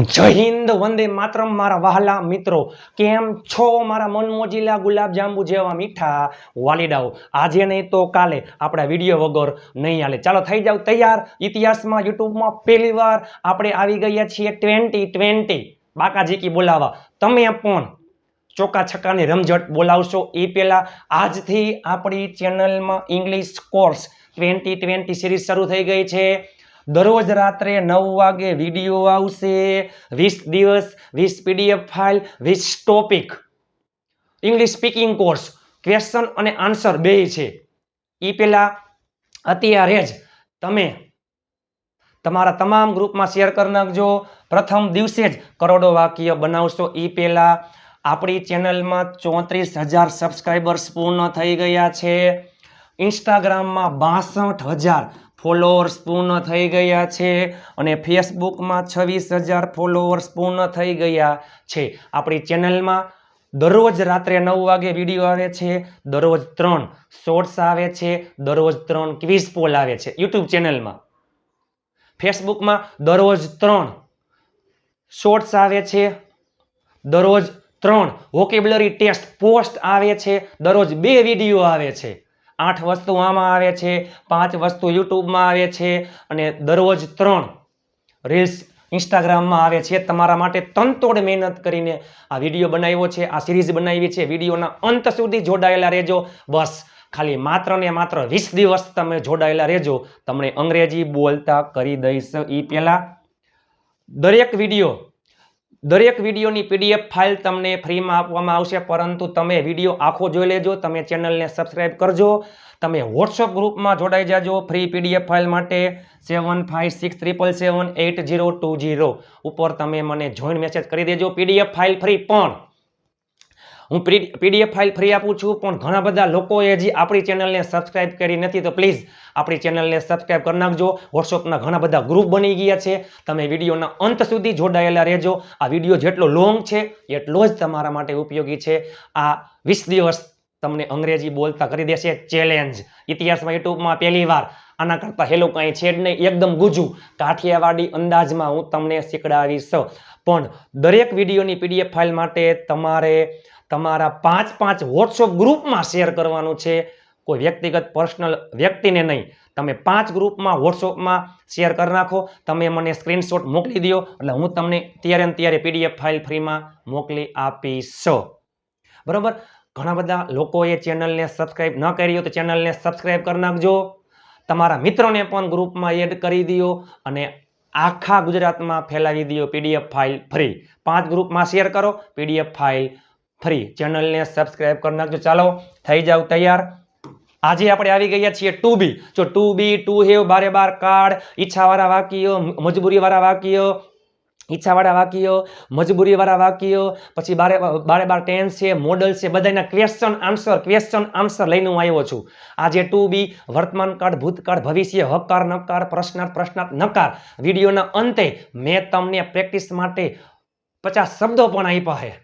જય હિન્દ, વંદે માતરમ, મારા વહાલા મિત્રો. કેમ છો? મારા મનમોજીલા ગુલાબ જાંબુ જેવા મીઠા વાલીડાઓ. આજે નહીં તો કાલે આપણા વીડિયો વગર નહીં હાલે. ચાલો, થઈ જાવ તૈયાર. ઇતિહાસમાં, યુટ્યુબમાં પહેલી વાર આપણે આવી ગયા છીએ ટ્વેન્ટી ટ્વેન્ટી. બાકાજી કી બોલાવા. તમે પણ ચોકા છક્કાની રમઝટ બોલાવશો. એ પહેલાં આજથી આપણી ચેનલમાં English course twenty twenty series શરૂ થઈ ગઈ છે. દરરોજ રાત્રે નવ વાગે વીડિયો આવશે. વીસ દિવસ, વીસ પીડીએફ ફાઇલ, વીસ topic. English speaking course question અને આન્સર બે છે. એ પહેલાં અત્યારે જ તમે તમારા તમામ ગ્રુપમાં શેર કરી નાખજો. પ્રથમ દિવસે જ કરોડો વાક્ય બનાવશો. એ પહેલાં આપણી ચેનલમાં ચોત્રીસ હજાર સબસ્ક્રાઈબર્સ પૂર્ણ થઈ ગયા છે. ઇન્સ્ટાગ્રામમાં બાસઠ હજાર ફોલોઅર્સ પૂર્ણ થઈ ગયા છે અને ફેસબુકમાં છવ્વીસ હજાર ફોલોઅર્સ પૂર્ણ થઈ ગયા છે. આપણી ચેનલમાં દરરોજ રાત્રે નવ વાગે વીડિયો આવે છે, દરરોજ ત્રણ શોર્ટ્સ આવે છે, દરરોજ ત્રણ ક્વિઝ પોલ આવે છે યુટ્યુબ ચેનલમાં. ફેસબુકમાં દરરોજ ત્રણ શોર્ટ્સ આવે છે, દરરોજ ત્રણ વોકેબલરી ટેસ્ટ પોસ્ટ આવે છે, દરરોજ બે વીડિયો આવે છે. આઠ વસ્તુ આમાં આવે છે, પાંચ વસ્તુ યુટ્યુબમાં આવે છે અને દરરોજ ત્રણ રીલ્સ ઇન્સ્ટાગ્રામમાં આવે છે. તમારા માટે તનતોડ મહેનત કરીને આ વીડિયો બનાવ્યો છે, આ સિરીઝ બનાવી છે. વિડીયોના અંત સુધી જોડાયેલા રહેજો. બસ, ખાલી માત્ર ને માત્ર વીસ દિવસ તમે જોડાયેલા રહેજો. તમને અંગ્રેજી બોલતા કરી દઈશ. એ પહેલાં દરેક વીડિયો દરેક વિડીયોની પીડીએફ ફાઇલ તમને ફ્રીમાં આપવામાં આવશે, પરંતુ તમે વીડિયો આખો જોઈ લેજો, તમે ચેનલને સબસ્ક્રાઈબ કરજો, તમે વોટ્સઅપ ગ્રુપમાં જોડાઈ જાજો, ફ્રી પીડીએફ ફાઇલ માટે seven five six triple seven eight zero two zero ઉપર તમે મને જોઈન મેસેજ કરી દેજો, પીડીએફ ફાઇલ ફ્રી પણ. હું પીડીએફ ફાઇલ ફ્રી આપું છું, પણ ઘણા બધા લોકોએ હજી આપણી ચેનલને સબસ્ક્રાઇબ કરી નથી, તો પ્લીઝ આપણી ચેનલને સબસ્ક્રાઇબ કરી નાખજો. વોટ્સઅપના ઘણા બધા ગ્રુપ બની ગયા છે. તમે વિડીયોના અંત સુધી જોડાયેલા રહેજો. આ વીડિયો જેટલો લોંગ છે, એટલો જ તમારા માટે ઉપયોગી છે. આ વીસ દિવસ તમને અંગ્રેજી બોલતા કરી દેશે ચેલેન્જ. ઇતિહાસમાં, યુટ્યુબમાં પહેલી વાર. આના કરતાં હેલો કાંઈ છે જ નહીં. એકદમ ગુજુ. કાઠિયાવાડી અંદાજમાં હું તમને શીખડાવીશ. પણ દરેક વિડીયોની પીડીએફ ફાઇલ માટે તમારે તમારા પાંચ પાંચ વોટ્સઅપ ગ્રુપમાં શેર કરવાનું છે. કોઈ વ્યક્તિગત પર્સનલ વ્યક્તિને નહીં. તમે પાંચ ગ્રુપમાં વોટ્સઅપમાં શેર કરી નાખો. તમે મને સ્ક્રીનશોટ મોકલી દો એટલે હું તમને ત્યારે ને ત્યારે પીડીએફ ફાઇલ ફ્રીમાં મોકલી આપીશ. બરાબર? ઘણા બધા લોકોએ ચેનલને સબસ્ક્રાઇબ ન કરી તો ચેનલને સબસ્ક્રાઇબ કરી નાખજો. તમારા મિત્રોને પણ ગ્રુપમાં એડ કરી દો અને આખા ગુજરાતમાં ફેલાવી દો પીડીએફ ફાઇલ ફ્રી. પાંચ ગ્રુપમાં શેર કરો પીડીએફ ફાઇલ ફ્રી ચેનલને સબસ્ક્રાઇબ કરી નાખજો. ચાલો, થઈ જાવ તૈયાર. આજે આપણે આવી ગયા છીએ ટુ બી. જો ટુ બી, ટુ હેવ, બારે બાર કાર્ડ, ઈચ્છાવાળા વાક્યો, મજબૂરીવાળા વાક્યો, ઈચ્છાવાળા વાક્યો, મજબૂરીવાળા વાક્યો, પછી બારે બારે બાર ટેન્સ છે, મોડલ છે, બધાના ક્વેશ્ચન આન્સર ક્વેશ્ચન આન્સર લઈને હું આવ્યો છું. આજે ટુ બી, વર્તમાન કાળ ભૂતકાળ, ભવિષ્ય, હકાર, નકાર, પ્રશ્નાર્થ પ્રશ્નાર્થ, નકાર. વિડીયોના અંતે મેં તમને પ્રેક્ટિસ માટે પચાસ શબ્દો પણ આપ્યા છે.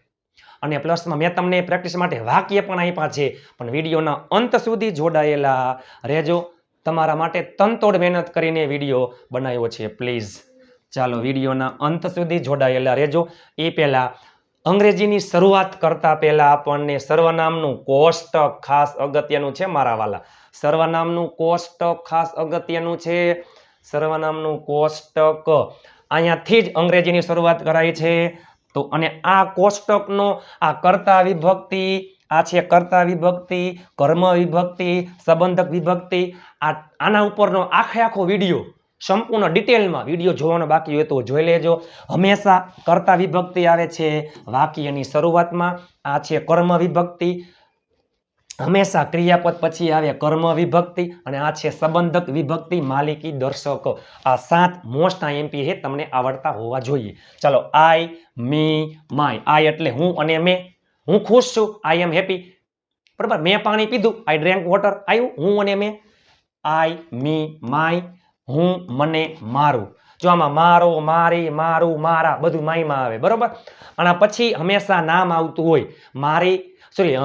અને પ્લસમાં મેં તમને પ્રેક્ટિસ માટે વાક્ય પણ આપ્યા છે. પણ વિડીયોના અંત સુધી જોડાયેલા રહેજો. તમારા માટે તનતોડ મહેનત કરીને વીડિયો બનાવ્યો છે પ્લીઝ ચાલો વિડીયોના અંત સુધી જોડાયેલા રહેજો. એ પહેલાં અંગ્રેજીની શરૂઆત કરતા પહેલાં આપણને સર્વનામનું કોષ્ટક ખાસ અગત્યનું છે મારા વાલા. સર્વનામનું કોષ્ટક ખાસ અગત્યનું છે. સર્વનામનું કોષ્ટક. અહીંયાથી જ અંગ્રેજીની શરૂઆત કરાય છે. તો અને આ કોષ્ટકનો આ કર્તા વિભક્તિ, આ છે કર્તા વિભક્તિ, કર્મ વિભક્તિ, સંબંધક વિભક્તિ, આ આના ઉપરનો આખે આખો વીડિયો, સંપૂર્ણ ડિટેલમાં વીડિયો જોવાનો બાકી હોય તો જોઈ લેજો. હંમેશા કર્તા વિભક્તિ આવે છે વાક્યની શરૂઆતમાં, આ છે કર્મ વિભક્તિ હંમેશા ક્રિયાપદ પછી આવે કર્મ વિભક્તિ અને આ છે સંબંધક વિભક્તિ, માલિકી, દર્શક. આ સાત મોસ્ટ આઈએમપી હે તમને આવડતા હોવા જોઈએ. ચાલો આઈ મી માય આઈ એટલે હું અને મેં. હું ખુશ છું આઈ એમ હેપી બરાબર? મેં પાણી પીધું આઈ ડ્રેન્ક વોટર આવ્યું? હું અને મેં. આઈ મી માય હું, મને, મારું. જો આમાં મારો, મારી, મારું, મારા બધું માયમાં આવે. બરાબર? અને પછી હંમેશા નામ આવતું હોય. મારી સોરી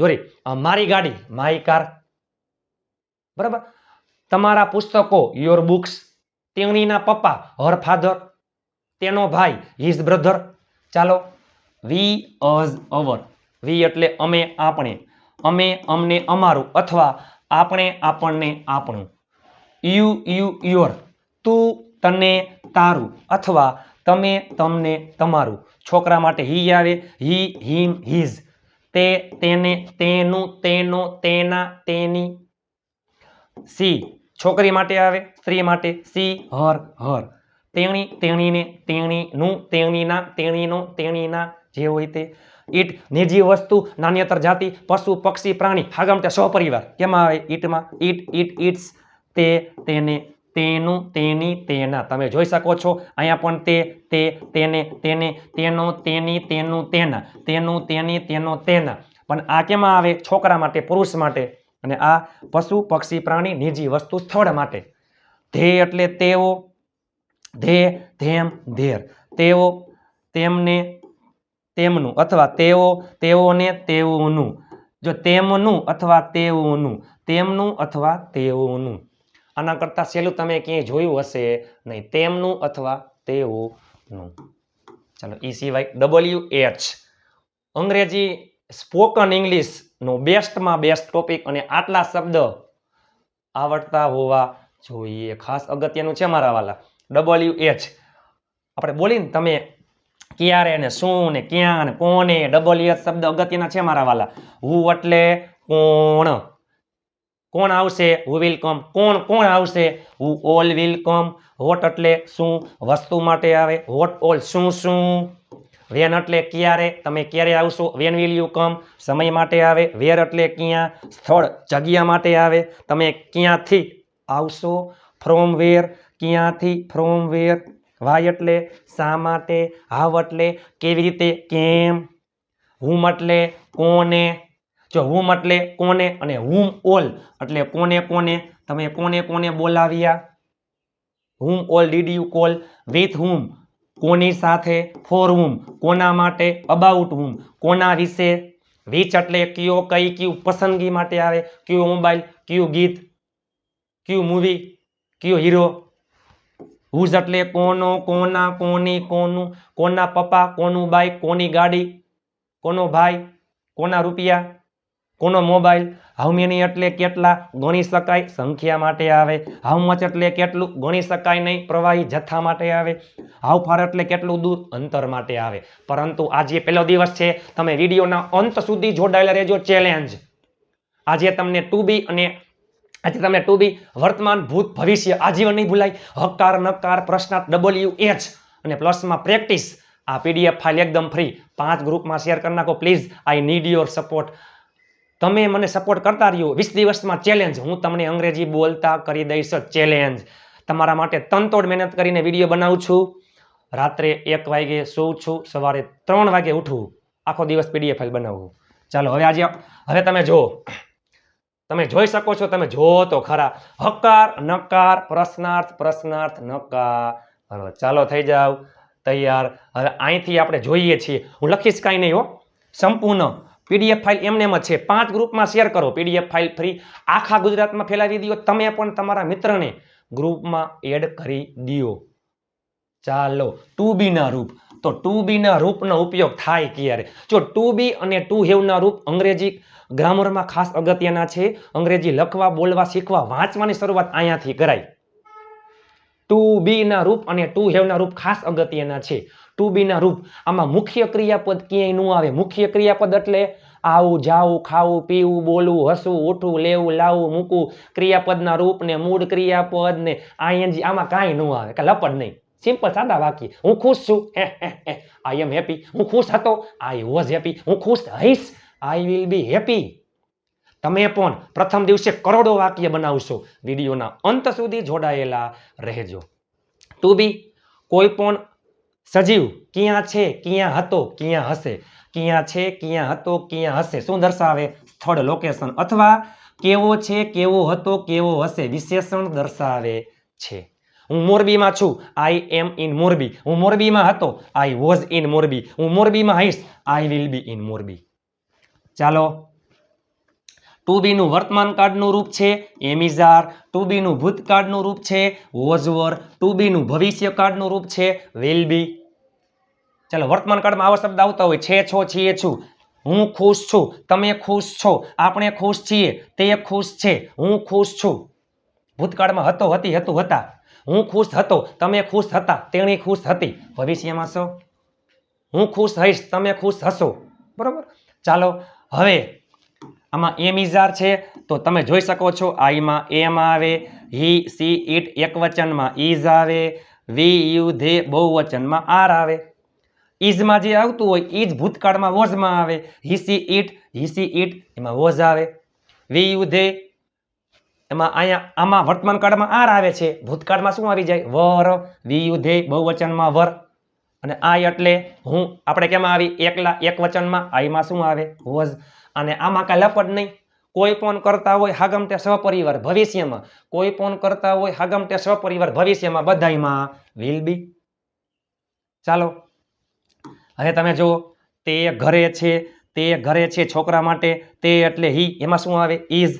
સોરી મારી ગાડી માય કાર. બરાબર? તમારા પુસ્તકો યોર બુક્સ તેણીના પપ્પા હર ફાધર તેનો ભાઈ હિઝ બ્રધર ચાલો. વી અઝ અવર વી એટલે અમે, આપણે. અમે અમને અમારું અથવા આપણે આપણને આપણું. યુ યુ યોર તું તને તારું અથવા તમે તમને તમારું. છોકરા માટે હી આવે હી હિમ હિઝ તે, તેને, તેનું, તેનો, તેના, તેની. સી, છોકરી માટે આવે, સ્ત્રી માટે. She, her her. તેણી, તેણીને, તેણીનું, તેણીના, તેણીનો, તેણીના, જે હોય તે. ઈટ નિજી વસ્તુ, નાન્યતર જાતિ, પશુ, પક્ષી, પ્રાણી હાગમ તે સહપરિવાર. કેમાં આવે ઈટમાં? ઈટ ઈટ, ઈટ્સ. તે, તેને તેનું, તેની, તેના. તમે જોઈ શકો છો, અહીંયા પણ તે તે, તેને તેને, તેનો, તેની, તેનું, તેના. તેનું, તેની, તેનો, તેના. પણ આ કેમાં આવે? છોકરા માટે, પુરુષ માટે. અને આ પશુ, પક્ષી, પ્રાણી નિજી વસ્તુ સ્થળ માટે. ધ્યેય એટલે તેઓ, ધે, ધેમ, ધેર. તેઓ, તેમને, તેમનું અથવા તેઓ, તેઓને તેઓનું. જો તેમનું અથવા તેઓનું, તેમનું અથવા તેઓનું. આના કરતાં સહેલું તમે ક્યાંય જોયું હશે નહીં, તેમનું અથવા તેઓનું. ચાલો એ સિવાય ડબલ્યુ એચ અંગ્રેજી સ્પોકન ઇંગ્લિશનો બેસ્ટમાં બેસ્ટ ટોપિક અને આટલા શબ્દ આવડતા હોવા જોઈએ. ખાસ અગત્યનું છે મારા વાલા. ડબલ્યુ એચ આપણે બોલીને તમે ક્યારે ને શું ને ક્યાં ને કોને? ડબલ્યુ એચ શબ્દ અગત્યના છે મારા વાલા. હું એટલે કોણ? કોણ આવશે? હુ વિલ કમ કોણ કોણ આવશે? Who all will come what એટલે શું? વસ્તુ માટે આવે. વોટ ઓલ શું શું? વેન એટલે ક્યારે? તમે ક્યારે આવશો? વેન વિલ યુ કમ સમય માટે આવે. વેર એટલે ક્યાં? સ્થળ, જગ્યા માટે આવે. તમે ક્યાંથી આવશો? ફ્રોમ વેર ક્યાંથી? ફ્રોમ વેર વાય એટલે શા માટે? હાવ એટલે? કેવી રીતે? કેમ? હુમ એટલે? કોને? જો હુમ એટલે કોને અને હુમ ઓલ એટલે કોને કોને? તમે કોને કોને બોલાવ્યા? Whom all did you call with whom કોની સાથે? ફોર હુમ કોના માટે? અબાઉટ હુમ કોના વિશે? વિચ એટલે કયો, કઈ, કયું પસંદગી માટે આવે? કયો મોબાઈલ કયું ગીત? કયું મૂવી કયો હીરો હુઝ એટલે કોનો, કોના, કોની, કોનું? કોના પપ્પા, કોનું બાઈક, કોની ગાડી? કોનો ભાઈ? કોના રૂપિયા? કોનો મોબાઈલ? હાઉ મેની એટલે કેટલા ગણી શકાય? સંખ્યા માટે આવે. હાઉ મચ એટલે કેટલું? ગણી શકાય નહીં. પ્રવાહી જથ્થા માટે આવે. હાઉ ફાર એટલે કેટલું? દૂર? અંતર માટે આવે. પરંતુ આજે પહેલો દિવસ છે, તમે વિડીયોના અંત સુધી જોડાયેલા રહેજો. ચેલેન્જ આજે તમને ટુ બી અને આજે તમને ટુ બી વર્તમાન ભૂત ભવિષ્ય આજીવન નહીં ભૂલાય. હકાર, નકાર, પ્રશ્નાર્થ ડબલ્યુ એચ અને પ્લસમાં પ્રેક્ટિસ આ પીડીએફ ફાઇલ એકદમ ફ્રી પાંચ ગ્રુપમાં શેર કરી નાખો. Please I need your support તમે મને સપોર્ટ કરતા રહ્યો. વીસ દિવસમાં ચેલેન્જ હું તમને અંગ્રેજી બોલતા કરી દઈશ ચેલેન્જ તમારા માટે તનતોડ મહેનત કરીને વીડિયો બનાવું છું. રાત્રે એક વાગે સૂવું છું. સવારે ત્રણ વાગે ઉઠવું આખો દિવસ પીડીએફ ફાઇલ બનાવવું ચાલો, હવે આજે હવે તમે જુઓ. તમે જોઈ શકો છો, તમે જુઓ તો ખરા. હકાર, નકાર, પ્રશ્નાર્થ પ્રશ્નાર્થ, નકાર. ચાલો, થઈ જાવ. તૈયાર. હવે અહીંથી આપણે જોઈએ છીએ. હું લખીશ કાંઈ નહીં હો. સંપૂર્ણ. પીડીએફ ફાઇલ એમને એમ જ છે. પાંચ ગ્રુપમાં શેર કરો. પીડીએફ ફાઇલ ફ્રી આખા ગુજરાતમાં ફેલાવી દો. તમે પણ તમારા મિત્રને ગ્રુપમાં એડ કરી દો. ચાલો. ટુ બીના રૂપ. તો ટુ બીના રૂપનો ઉપયોગ થાય ક્યારે? જો ટુ બી અને ટુ હેવના રૂપ અંગ્રેજી ગ્રામરમાં ખાસ અગત્યના છે. અંગ્રેજી લખવા, બોલવા, શીખવા, વાંચવાની શરૂઆત અહીંયાથી કરાય. ટુ બી ના રૂપ અને ટુ હેવ ના રૂપ ખાસ અગત્યના છે. ટુ બી ના રૂપ આમાં મુખ્ય ક્રિયાપદ ક્યાંય ન આવે? મુખ્ય ક્રિયાપદ એટલે આવું, જાવું, ખાવું, પીવું, બોલવું, હસવું, ઉઠવું, લેવું, લાવવું, મૂકવું. ક્રિયાપદના રૂપ ને મૂળ ક્રિયાપદ ને આઈએનજી આમાં કાંઈ ન આવે, કે લપડ નહીં. સિમ્પલ સાદા વાક્ય. હું ખુશ છું. હે હે હે. આઈ એમ હેપી હું ખુશ હતો. આઈ વોઝ હેપી હું ખુશ હઈશ આઈ વિલ બી હેપી તમે પણ પ્રથમ દિવસે કરોડો વાક્ય બનાવશો. વિડીયોના અંત સુધી જોડાયેલા રહેજો. ટુ બી કોઈ પણ સજીવ ક્યાં છે, ક્યાં હતો, ક્યાં હશે? ક્યાં છે, ક્યાં હતો, ક્યાં હશે? શું દર્શાવે? સ્થળ લોકેશન અથવા કેવો છે, કેવો હતો, કેવો હશે? વિશેષણ દર્શાવે છે. હું મોરબીમાં છું. I am in Morbi. હું મોરબીમાં હતો. I was in Morbi. હું મોરબીમાં હઈશ I will be in Morbi. ચાલો ટુ બીનું વર્તમાન કાળનું રૂપ છે, એમિઝાર. ટુ બીનું ભૂતકાળનું રૂપ છે વોઝવર ટુ બીનું ભવિષ્ય કાળનું રૂપ છે વિલ બી ચાલો, વર્તમાન કાળમાં આવા શબ્દ આવતા હોય, છે, છો, છીએ, છું. હું ખુશ છું. તમે ખુશ છો. આપણે ખુશ છીએ. તે ખુશ છે. હું ખુશ છું. ભૂતકાળમાં હતો, હતી, હતું, હતા. હું ખુશ હતો. તમે ખુશ હતા. તેણી ખુશ હતી. ભવિષ્યમાં છો હું ખુશ હઈશ તમે ખુશ હશો. બરાબર? ચાલો, હવે આમાં એમ ઇઝાર છે. તો તમે જોઈ શકો છો આઈમાં એમ આવે હી સી ઇટ એકવચનમાં ઇઝ આવે વી યુ ધે બહુવચનમાં આર આવે. ઇઝમાં જે આવતું હોય જ ભૂતકાળમાં વોઝમાં આવે. He she it he she it એમાં વોઝ આવે. વી યુ ધે એમાં અહીંયા, આમાં વર્તમાન કાળમાં આર આવે છે. ભૂતકાળમાં શું આવી જાય? વર. વી યુ ધે બહુવચનમાં વર. અને આ એટલે હું, આપણે કેમાં આવી? એકલા એક વચનમાં આઈમાં શું આવે? વોઝ. અને આમાં કાંઈ લપટ નહીં. કોઈ પણ કરતા હોય હાગમ તે સહપરિવાર ભવિષ્યમાં. કોઈ પણ કરતા હોય હાગમ તે સહપરિવાર ભવિષ્યમાં બધાયમાં વિલ બી ચાલો. હવે તમે જુઓ, તે ઘરે છે, તે ઘરે છે છોકરા માટે, તે એટલે હી એમાં શું આવે? ઇઝ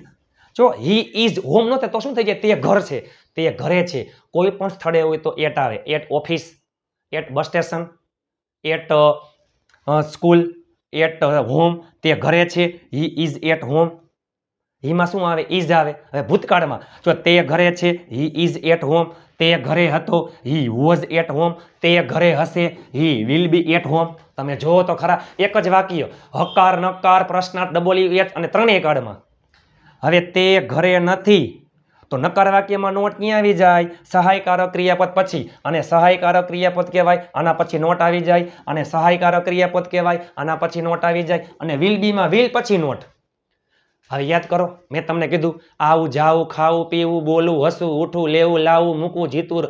જો હી ઇઝ હોમ નહોતે, તો શું થઈ જાય? તે ઘર છે. તે ઘરે છે. કોઈ પણ સ્થળે હોય તો એટ આવે. At office at bus station at school at home તે ઘરે છે હી ઇઝ એટ હોમ હીમાં શું આવે? ઇઝ આવે. હવે ભૂતકાળમાં, જો તે ઘરે છે હી ઇઝ એટ હોમ તે ઘરે હતો હી વોઝ એટ હોમ તે ઘરે હશે he will be at home તમે જુઓ તો ખરા, એક જ વાક્ય, હકાર નકાર પ્રશ્નાર્થ ડબોલી એચ અને ત્રણેય કાળમાં. હવે તે ઘરે નથી. તો નકાર વાક્યમાં નોટ ક્યાં આવી જાય? સહાયકારક ક્રિયાપદ પછી. અને સહાયકારક ક્રિયાપદ કહેવાય, આના પછી નોટ આવી જાય. અને સહાયકારક ક્રિયાપદ કહેવાય, આના પછી નોટ આવી જાય. અને વિલ બીમાં વિલ પછી નોટ. હવે યાદ કરો, મેં તમને કીધું, આવું જાવું, ખાવું, પીવું, બોલવું, હસવું, ઉઠવું, લેવું, લાવવું, મૂકવું, જીતવું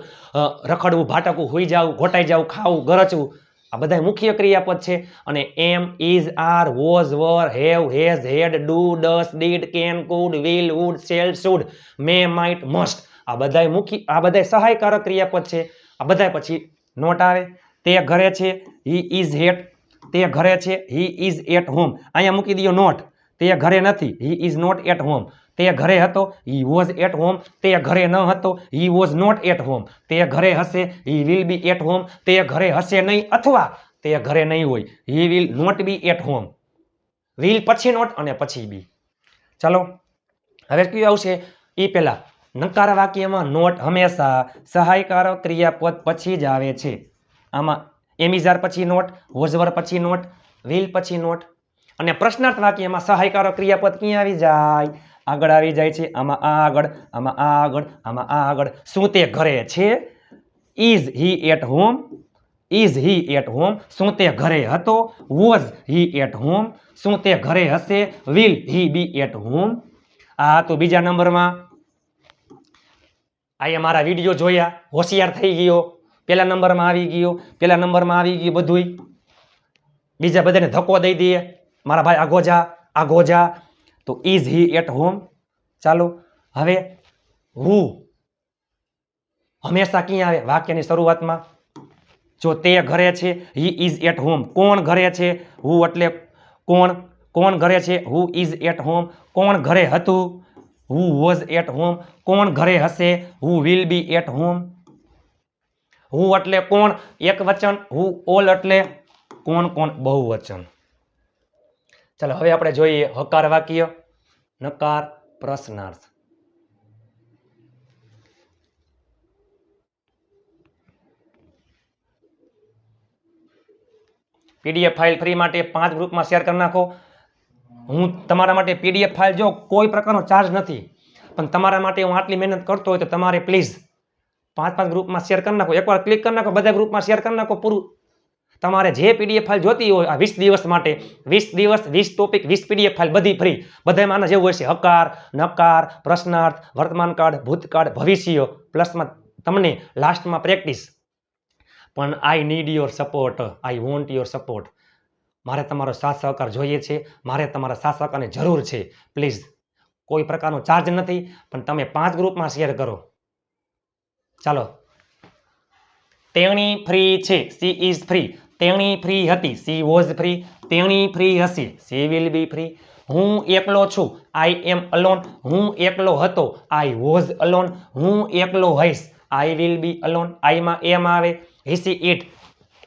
રખડવું, ભાટકવું, હોઈ જાવું, ઘોટાઈ જાવું, ખાવું ગરચવું આ બધા મુખ્ય ક્રિયાપદ છે. અને am is are, was, were, have, has, had, do, does, did, can, could, will, would, shall, should, may, might, must. આ બધાય મુખ્ય, આ બધાય સહાયકારક ક્રિયાપદ છે. આ બધાય પછી નોટ આવે. તે ઘરે છે, હી ઇઝ હેટ તે ઘરે છે, હી ઇઝ એટ હોમ. અહીંયા મૂકી દો નોટ. તે ઘરે નથી, he is not at home. તે ઘરે હતો હી વોઝ એટ હોમ તે ઘરે ન હતો he was not at home તે ઘરે હશે he will be at home તે ઘરે હશે નહીં અથવા તે ઘરે નહીં હોય he will not be at home will પછી નોટ અને પછી બી ચાલો, હવે કયું આવશે? એ પહેલા નકાર વાક્યમાં નોટ હંમેશા સહાયકારક ક્રિયાપદ પછી જ આવે છે. આમાં એમિઝાર પછી નોટ વોઝવર પછી નોટ વિલ પછી નોટ અને પ્રશ્નાર્થ વાક્યમાં સહાયકારક ક્રિયાપદ ક્યાં આવી જાય? આગળ આવી જાય છે, આમાં આ આગળ, આમાં આ આગળ, આમાં આ આગળ. શું તે ઘરે છે? Is he at home is he at home શું તે ઘરે હતો? વોઝ હી એટ હોમ શું તે ઘરે હશે? Will he be at home આ તો બીજા નંબરમાં. અહીંયા મારા વીડિયો જોયા, હોશિયાર થઈ ગયો. પેલા નંબરમાં આવી ગયો, પેલા નંબરમાં આવી ગયું બધુંય. બીજા બધાને ધક્કો દઈ દઈએ. મારા ભાઈ આગો જા આગો જા તો ઇઝ હી એટ હોમ. ચાલો, હવે હું હંમેશા ક્યાં આવે? વાક્યની શરૂઆતમાં. જો તે ઘરે છે, હી ઇઝ એટ હોમ. કોણ ઘરે છે? હું એટલે કોણ કોણ ઘરે છે? Who is at home. કોણ ઘરે હતું? Who was at home. કોણ ઘરે હશે? Who will be at home. હું એટલે કોણ? એક વચન. હું ઓલ એટલે કોણ કોણ? બહુવચન. ચાલો, હવે આપણે જોઈએ હકાર વાક્ય. નકાર, પ્રશ્નાર્થ. પીડીએફ ફાઇલ ફ્રી માટે પાંચ ગ્રુપમાં શેર કરી નાખો. હું તમારા માટે પીડીએફ ફાઇલ જો કોઈ પ્રકારનો ચાર્જ નથી, પણ તમારા માટે હું આટલી મહેનત કરતો હોય તો તમારે પ્લીઝ પાંચ પાંચ ગ્રુપમાં શેર કરી નાખો. એકવાર ક્લિક કરી નાખો, બધા ગ્રુપમાં શેર કરી નાખો, પૂરું. તમારે જે પીડીએફ ફાઇલ જોતી હોય આ વીસ દિવસ માટે, વીસ દિવસ, વીસ ટોપિક વીસ પીડીએફ ફાઇલ બધી ફ્રી. બધામાં આના જેવું હોય છે, હકાર, નકાર, પ્રશ્નાર્થ, વર્તમાન કાળ ભૂતકાળ ભવિષ્ય, પ્લસમાં તમને લાસ્ટમાં પ્રેક્ટિસ પણ I need your support I want your support મારે તમારો સાથ સહકાર જોઈએ છે, મારે તમારા સાથ સહકારની જરૂર છે. પ્લીઝ કોઈ પ્રકારનો ચાર્જ નથી, પણ તમે પાંચ ગ્રુપમાં શેર કરો. ચાલો. તેણી ફ્રી છે સી ઇઝ ફ્રી તેણી ફ્રી હતી. સી વોઝ ફ્રી તેણી ફ્રી હશે. સી વિલ બી ફ્રી હું એકલો છું. આઈ એમ અલોન હું એકલો હતો. આઈ વોઝ અલોન હું એકલો હઈશ. I will B alone આઈમાં am આવે. હિસી ઇટ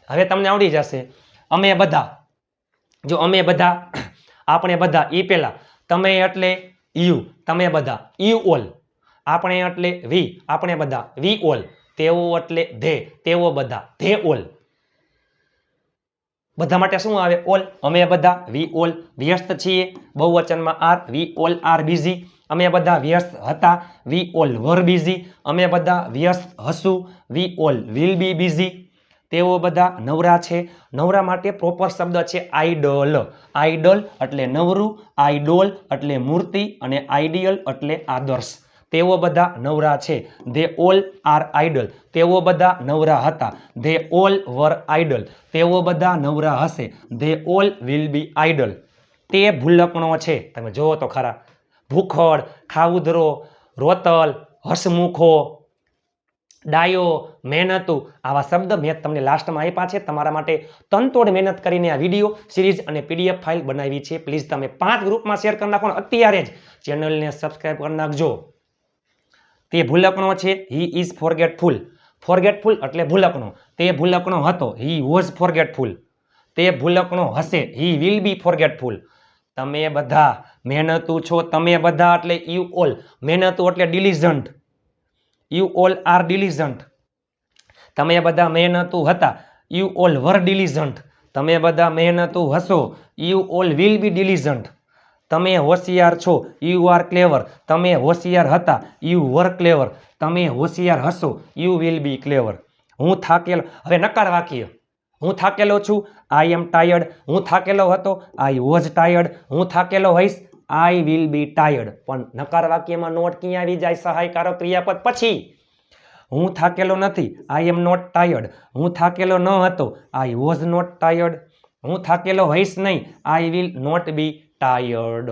હવે તમને આવડી જશે. અમે બધા, જો અમે બધા, આપણે બધા ઈ પેલા, તમે એટલે યુ તમે બધા યુ ઓલ આપણે એટલે વી આપણે બધા વી ઓલ તેઓ એટલે ધે તેઓ બધા ધે ઓલ બધા માટે શું આવે? ઓલ. અમે બધા વી ઓલ વ્યસ્ત છીએ. બહુવચનમાં are, we all are busy. અમે બધા વ્યસ્ત હતા. We all were busy. અમે બધા વ્યસ્ત હશું. We all will be busy. તેઓ બધા નવરા છે. નવરા માટે પ્રોપર શબ્દ છે આઈડોલ. આઈડોલ એટલે નવરું, આઈડોલ એટલે મૂર્તિ અને આઈડિયલ એટલે આદર્શ. તેઓ બધા નવરા છે. ધે ઓલ આર આઇડલ તેઓ બધા નવરા હતા. ધે ઓલ વર આઇડલ તેઓ બધા નવરા હશે. They all will be idle તે ભૂલકણો છે. તમે જોવો તો ખરા. ભૂખડ, ખાઉધરો, રોતલ, હસમુખો, ડાયો, મહેનતુ. આવા શબ્દ મેં તમને લાસ્ટમાં આપ્યા છે. તમારા માટે તનતોડ મહેનત કરીને આ વીડિયો સિરીઝ અને પીડીએફ ફાઇલ બનાવી છે. પ્લીઝ તમે પાંચ ગ્રુપમાં શેર કરી નાખો અત્યારે જ ચેનલને સબસ્ક્રાઈબ કરી નાખજો. તે ભૂલકણો છે. હી ઇઝ ફોરગેટફુલ ફોરગેટફુલ એટલે ભૂલકણો. તે ભૂલકણો હતો. હી વોઝ ફોરગેટફુલ તે ભૂલકણો હશે. હી વિલ બી ફોરગેટફુલ તમે બધા મહેનતુ છો. તમે બધા એટલે યુ ઓલ મહેનતુ એટલે diligent you all are diligent તમે બધા મહેનતુ હતા. યુ ઓલ વર ડિલિઝન્ટ તમે બધા મહેનતુ હશો. You all will be diligent તમે હોશિયાર છો યુ આર ક્લેવર તમે હોશિયાર હતા યુ વર ક્લેવર તમે હોશિયાર હશો યુ વિલ બી ક્લેવર હું થાકેલો, હવે નકાર વાક્ય હું થાકેલો છું આઈ એમ ટાયર્ડ હું થાકેલો હતો આઈ વોઝ ટાયર્ડ હું થાકેલો હોઈશ આઈ વિલ બી ટાયર્ડ પણ નકાર વાક્યમાં નોટ ક્યાં આવી જાય? સહાયકારક ક્રિયાપદ પછી. હું થાકેલો નથી આઈ એમ નોટ ટાયર્ડ હું થાકેલો ન હતો આઈ વોઝ નોટ ટાયર્ડ હું થાકેલો હોઈશ નહીં I will not be tired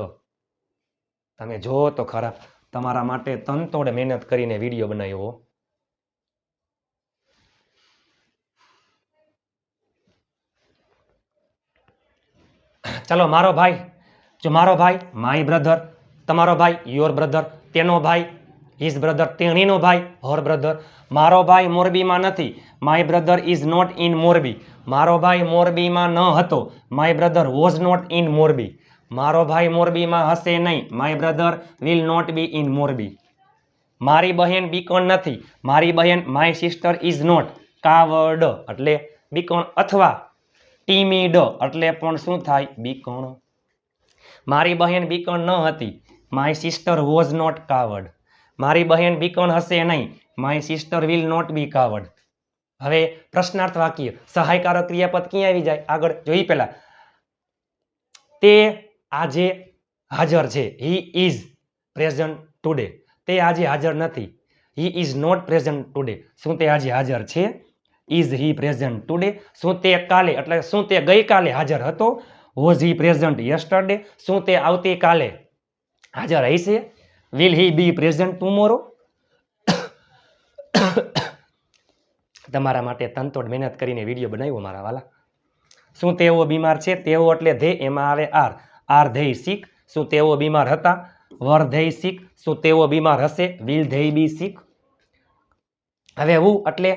તમે જો તો ખરા, તમારા માટે તનતોડ મહેનત કરીને વીડિયો બનાવ્યો ચાલો, મારો ભાઈ, જો મારો ભાઈ માય બ્રધર તમારો ભાઈ યોર બ્રધર તેનો ભાઈ ઇઝ બ્રધર તેણીનો ભાઈ હર બ્રધર મારો ભાઈ મોરબીમાં નથી my brother is not in Morbi, મારો ભાઈ મોરબીમાં ન હતો my brother was not in Morbi. મારો ભાઈ મોરબીમાં હશે નહીં. My brother will not be in Morbi. મારી બહેન બીકોણ નથી. મારી બહેન my sister is not coward એટલે બીકોણ અથવા ટીમીડ એટલે પણ શું થાય? બીકોણ મારી બહેન બીકોણ ન હતી. My sister was not coward મારી બહેન બીકોણ હશે નહીં. My sister will not be coward હવે પ્રશ્નાર્થ વાક્ય. સહાયકારક ક્રિયાપદ ક્યાં આવી જાય? આગળ જોઈ પહેલાં તે આજે હાજર છે હી ઇઝ પ્રેઝન્ટ ટુડે તે આજે હાજર નથી. He is not present today શું તે આજે હાજર છે? ઇઝ હી પ્રેઝન્ટ ટુડે શું તે કાલે, એટલે શું તે ગઈકાલે હાજર હતો? વોઝ હી પ્રેઝન્ટ યસ્ટરડે શું તે આવતીકાલે હાજર હશે? Will he be present tomorrow તમારા માટે તનતોડ મહેનત કરીને વીડિયો બનાવ્યો મારા વાલા. શું તેઓ બીમાર છે? તેઓ એટલે ધે એમાં આવે આર આર ધેય સિક શું તેઓ બીમાર હતા? વર ધેય સિક શું તેઓ બીમાર હશે? વિલ ધેય બી સિક હવે હું એટલે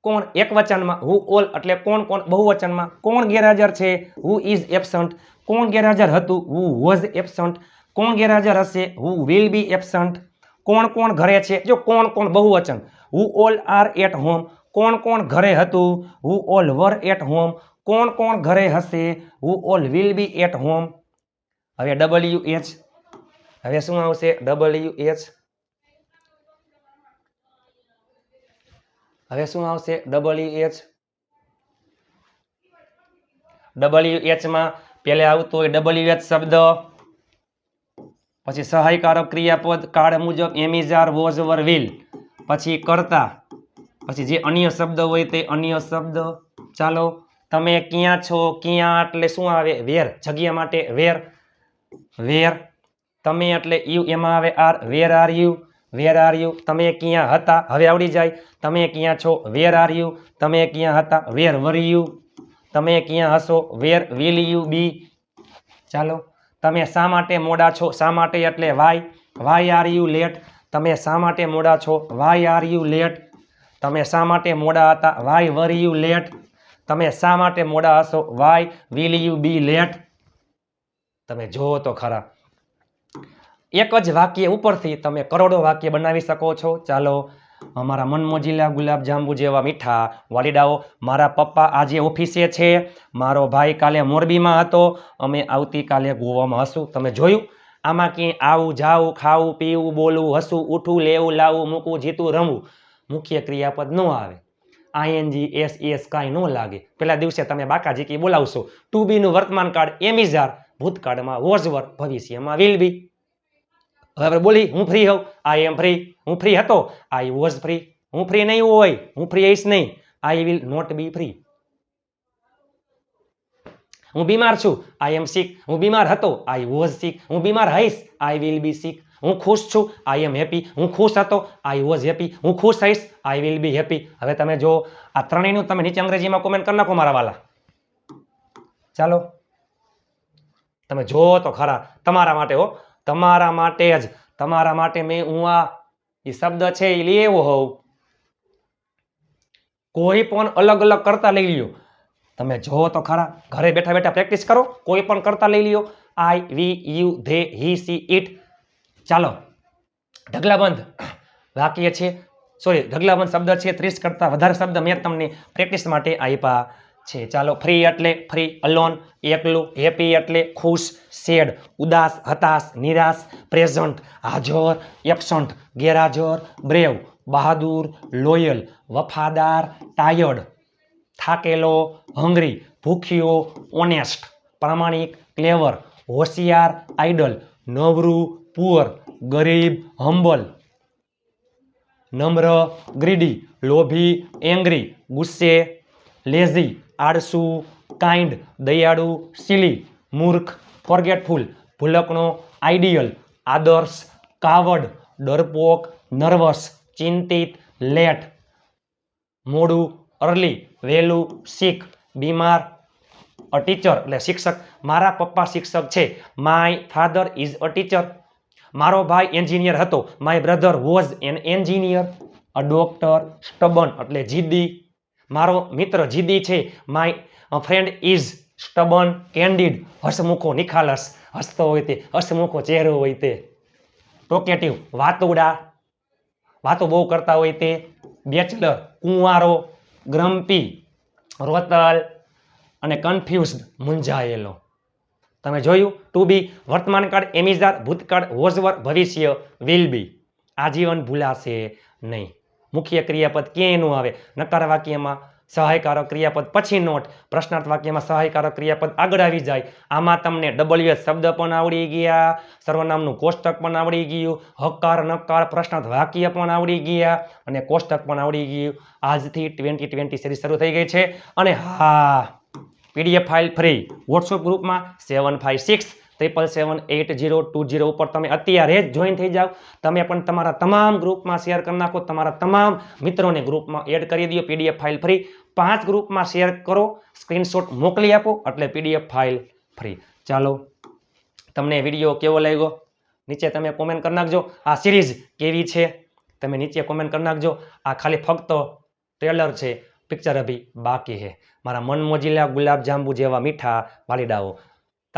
કોણ એક વચનમાં? હુ ઓલ એટલે કોણ કોણ? બહુવચનમાં. કોણ ગેરહાજર છે? Who is absent. કોણ ગેરહાજર હતું? Who was absent. કોણ ગેરહાજર હશે? Who will be absent. કોણ કોણ ઘરે છે? જો કોણ કોણ? બહુવચન. Who all are at home. કોણ કોણ ઘરે હતું? Who all were at home. કોણ કોણ ઘરે હશે? Who all will be at home. હવે ડબલ્યુ એચ હવે શું આવશે? ડબલ્યુ એચ હવે શું આવશે? ડબલ્યુ એચ ડબલ્યુ એચમાં પહેલે આવતું હોય ડબલ્યુ એચ શબ્દ, પછી સહાયકારક ક્રિયાપદ કાળ મુજબ એમિઝાર વોઝ વર વિલ, પછી કરતા, પછી જે અન્ય શબ્દ હોય તે અન્ય શબ્દ. ચાલો, તમે ક્યાં છો? ક્યાં? એટલે શું આવે? વેર, જગ્યા માટે વેર. વેર. તમે એટલે યુ એમાં આવે are, where are you, where are you. તમે ક્યાં હતા? હવે આવડી જાય. તમે ક્યાં છો? Where are you. તમે ક્યાં હતા? Where were you. તમે ક્યાં હશો? Where will you be. ચાલો. તમે શા માટે મોડા છો? શા માટે એટલે why? Why are you late. તમે શા માટે મોડા છો? Why are you late. તમે શા માટે મોડા હતા? Why were you late. તમે શા માટે મોડા હશો? Why will you be late. તમે જુઓ તો ખરા. એક જ વાક્ય ઉપરથી તમે કરોડો વાક્ય બનાવી શકો છો. ચાલો, અમારા મનમોજીલા ગુલાબજાંબુ જેવા મીઠા વાલીડાઓ, મારા પપ્પા આજે ઓફિસે છે. મારો ભાઈ કાલે મોરબીમાં હતો. અમે આવતીકાલે ગોવામાં હશું. તમે જોયું? આમાં ક્યાંય આવું જાવું, ખાવું, પીવું, બોલવું, હસવું, ઉઠવું, લેવું લાવવું મૂકવું, જીતું, રમવું મુખ્ય ક્રિયાપદ ન આવે. આઈએનજી એસ એસ કાંઈ ન લાગે. પહેલા દિવસે તમે બાકાજી કી બોલાવશો. ટુ બીનું વર્તમાન કાર્ડ એમિઝાર ભૂતકાળમાં વોઝવર ભવિષ્યમાં વિલ બી હવે આપણે બોલી, હું ફ્રી હોઉં? આઈ એમ ફ્રી હું ફ્રી હતો? આઈ વોઝ ફ્રી હું ફ્રી નહીં હોય? હું ફ્રી હઈશ નહીં. I will not be free હું બીમાર છું? આઈ એમ સિક હું બીમાર હતો? આઈ વોઝ સિક હું બીમાર હઈશ? આઈ વિલ બી સિક હું ખુશ છું? આઈ એમ હેપી હું ખુશ હતો? આઈ વોઝ હેપી હું ખુશ હઈશ? આઈ વિલ બી હેપી હવે તમે જો આ ત્રણેયનું તમે નીચે અંગ્રેજીમાં કોમેન્ટ કરી નાખો મારા વાલા. ચાલો. તમે જો તો ખરા, તમારા માટે હો, તમારા માટે જ, તમારા માટે મેં હું આ, એ શબ્દ છે એ લેવો હોઉં. કોઈ પણ અલગ અલગ કરતા લઈ લ્યો. તમે જો તો ખરા, ઘરે બેઠા બેઠા પ્રેક્ટિસ કરો, કોઈ પણ કરતા લઈ લ્યો. I we you they he she it ચાલો, ઢગલાબંધ. વાક્ય છે સોરી ઢગલાબંધ શબ્દ છે, ત્રીસ કરતાં વધારે શબ્દ મેં તમને પ્રેક્ટિસ માટે આપ્યા. છે. ચાલો, ફ્રી એટલે ફ્રી અલોન એકલું હેપી એટલે ખુશ સેડ ઉદાસ, હતાશ, નિરાશ પ્રેઝન્ટ હાજર એબસન્ટ ગેરહાજર બ્રેવ બહાદુર લોયલ વફાદાર ટાયર્ડ થાકેલો હંગરી ભૂખ્યો ઓનેસ્ટ પ્રામાણિક ક્લેવર હોશિયાર આઈડલ નવરું પુઅર ગરીબ હંબલ નમ્ર ગ્રીડી લોભી એંગ્રી ગુસ્સે લેઝી આળસુ, કાઇન્ડ, દયાળુ સિલી મૂર્ખ, ફોરગેટફુલ, ભૂલકણો આઈડિયલ આદર્શ, કાવડ, ડરપોક, નર્વસ, ચિંતિત, લેટ, મોડું, અર્લી, વહેલું, શીખ, બીમાર, અ ટીચર, એટલે શિક્ષક. મારા પપ્પા શિક્ષક છે. My father is a teacher. મારો ભાઈ એન્જિનિયર હતો. My brother was an engineer. A doctor stubborn, એટલે જીદી. મારો મિત્ર જીદી છે. My friend is stubborn candid હસમુખો નિખાલસ. હસતો હોય તે હસમુખો ચહેરો હોય તે. ટોકેટિવ વાતુડા. વાતો બહુ કરતા હોય તે. બેચલર કુંવારો. ગ્રમ્પી રોતલ. અને કન્ફ્યુઝડ મૂંઝાયેલો. તમે જોયું? ટુ બી વર્તમાનકાળ એમિઝાર ભૂતકાળ વોઝવર ભવિષ્ય વિલ બી આજીવન ભૂલાશે નહીં. મુખ્ય ક્રિયાપદ ક્યાંય ન આવે? નકાર વાક્યમાં સહાયકારક ક્રિયાપદ પછી નોટ. પ્રશ્નાર્થ વાક્યમાં સહાયકારક ક્રિયાપદ આગળ આવી જાય. આમાં તમને ડબલ્યુ શબ્દ પણ આવડી ગયા, સર્વનામનું કોષ્ટક પણ આવડી ગયું, હકાર, નકાર, પ્રશ્નાર્થ વાક્ય પણ આવડી ગયા અને કોષ્ટક પણ આવડી ગયું. આજથી ટ્વેન્ટી ટ્વેન્ટી સિરીઝ શરૂ થઈ ગઈ છે અને હા પીડીએફ ફાઇલ ફ્રી વોટ્સઅપ ગ્રુપમાં seven five six triple seven eight zero two zero ઉપર તમે અત્યારે જ જોઈન થઈ જાઓ. તમે પણ તમારા તમામ ગ્રુપમાં શેર કરી નાખો, તમારા તમામ મિત્રોને ગ્રુપમાં એડ કરી દો પીડીએફ ફાઇલ ફ્રી પાંચ ગ્રુપમાં શેર કરો સ્ક્રીનશોટ મોકલી આપો, એટલે પીડીએફ ફાઇલ ફ્રી ચાલો, તમને વીડિયો કેવો લાગ્યો? નીચે તમે કોમેન્ટ કરી નાખજો. આ સિરીઝ કેવી છે? તમે નીચે કોમેન્ટ કરી નાખજો. આ ખાલી ફક્ત ટ્રેલર છે પિક્ચર અભી બાકી છે. મારા મન મોજીલા ગુલાબ જાંબુ જેવા મીઠા વાલીડાઓ.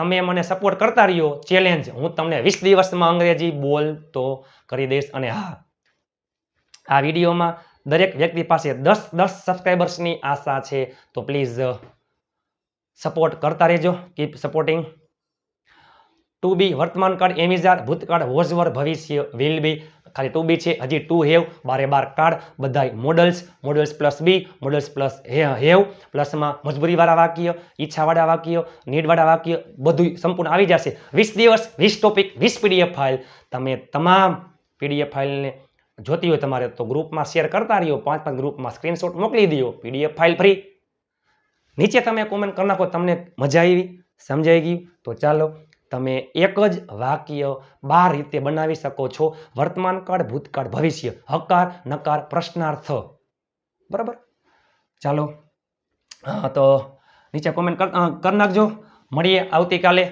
તમે મને સપોર્ટ કરતા રહ્યો ચેલેન્જ હું તમને વીસ દિવસમાં અંગ્રેજી બોલ તો કરી દઈશ અને હા, આ વિડીયોમાં દરેક વ્યક્તિ પાસે દસ દસ સબસ્ક્રાઈબર્સની આશા છે, તો પ્લીઝ સપોર્ટ કરતા રહેજો. કીપ સપોર્ટિંગ ટુ બી વર્તમાન કાળ એમિઝાર ભૂતકાળ વોઝવર ભવિષ્ય વિલ બી ખાલી ટુ બી છે, હજી ટુ હેવ બારે બાર કાર્ડ બધાય modals modals plus be modals plus have પ્લસમાં મજબૂરીવાળા વાક્ય, ઈચ્છાવાળા વાક્ય, નીડવાળા વાક્ય બધું સંપૂર્ણ આવી જશે. વીસ દિવસ, વીસ ટોપિક વીસ પીડીએફ ફાઇલ તમે તમામ પીડીએફ ફાઇલને જોતી હોય તમારે તો ગ્રુપમાં શેર કરતા રહ્યો, પાંચ પાંચ ગ્રુપમાં સ્ક્રીનશોટ મોકલી દો પીડીએફ ફાઇલ ફ્રી નીચે તમે કોમેન્ટ કરી નાખો, તમને મજા આવી, સમજાઈ ગયું, તો ચાલો તમે એક જ વાક્ય બાર રીતે બનાવી શકો છો. વર્તમાન કાળ, ભૂતકાળ, ભવિષ્ય, હકાર, નકાર, પ્રશ્નાર્થ. બરાબર? ચાલો તો નીચે કોમેન્ટ કરી નાખજો. મળીએ આવતીકાલે.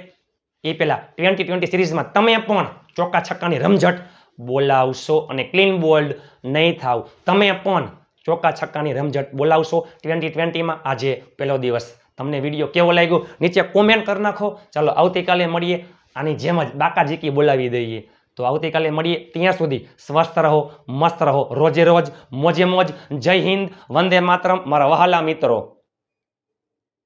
એ પહેલાં ટ્વેન્ટી ટ્વેન્ટી સિરીઝમાં તમે પણ ચોક્કા છક્કાની રમઝટ બોલાવશો અને ક્લીન બોલ્ડ નહીં થાવ. તમે પણ ચોક્કા છક્કાની રમઝટ બોલાવશો. ટ્વેન્ટી ટ્વેન્ટીમાં આજે પહેલો દિવસ તમને વીડિયો કેવો લાગ્યો? નીચે કોમેન્ટ કરી નાખો. ચાલો, આવતીકાલે મળીએ. આની જેમ જ બાકાજીકી બોલાવી દઈએ. તો આવતીકાલે મળીએ. ત્યાં સુધી સ્વસ્થ રહો, મસ્ત રહો. રોજે રોજ, મોજે મોજ. જય હિન્દ, વંદે માતરમ. મારા વહાલા મિત્રો.